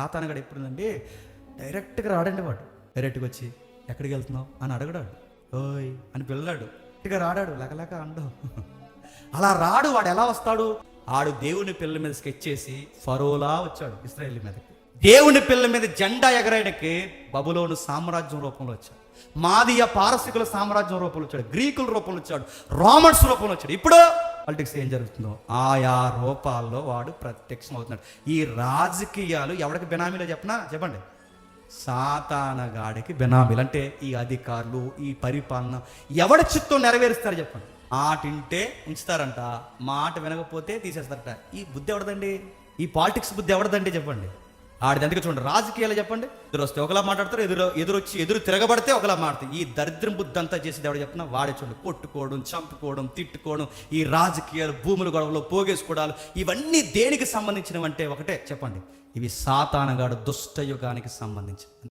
సాతానగాడు ఎప్పుడుందండి డైరెక్ట్గా రాడండి వాడు. డైరెక్ట్గా వచ్చి ఎక్కడికి వెళ్తున్నావు? అని అడగడాడు. ఓయ్ అని పిల్లాడు డైరెక్ట్గా రాడాడు లెకలేక అండవు అలా రాడు వాడు ఎలా వస్తాడు? ఆడు దేవుని పిల్లల మీద స్కెచ్ చేసి ఫరోలా వచ్చాడు ఇస్రాయేల్ మీదకి. దేవుని పిల్లల మీద జెండా ఎగరేయడానికి బబులోను సామ్రాజ్యం రూపంలో వచ్చాడు. మాదియ పారసికుల సామ్రాజ్యం రూపంలో వచ్చాడు. గ్రీకుల రూపంలో వచ్చాడు. రోమన్స్ రూపంలో వచ్చాడు. ఇప్పుడు పాలిటిక్స్ ఏం జరుగుతుందో ఆయా రూపాల్లో వాడు ప్రత్యక్షం అవుతున్నాడు ఈ రాజకీయాలు ఎవరికి బినామీలో చెప్పనా? చెప్పండి. సాతానగాడికి బినామీలు. అంటే ఈ అధికారులు ఈ పరిపాలన ఎవడి చిత్తం నెరవేరుస్తారు చెప్పండి. మాటింటే ఉంచుతారంట మాట వినకపోతే తీసేస్తారట. ఈ బుద్ధి ఎవడదండి? ఈ పాలిటిక్స్ బుద్ధి ఎవడదండి చెప్పండి. ఆడిది ఎందుకు చూడండి. రాజకీయాలు చెప్పండి. ఎదురు వస్తే ఒకలా మాట్లాడతారు ఎదురు ఎదురొచ్చి ఎదురు తిరగబడితే ఒకలా మాట్లాడతారు. ఈ దరిద్రం బుద్ధి అంతా చేసేది ఎవడ చెప్పినా వాడే చూడండి. కొట్టుకోవడం చంపుకోవడం తిట్టుకోవడం ఈ రాజకీయాలు భూముల గొడవలు పోగేసుకోవడాలు ఇవన్నీ దేనికి సంబంధించినవంటే ఒకటే చెప్పండి. ఇవి సాతానగాడు దుష్టయుగానికి సంబంధించి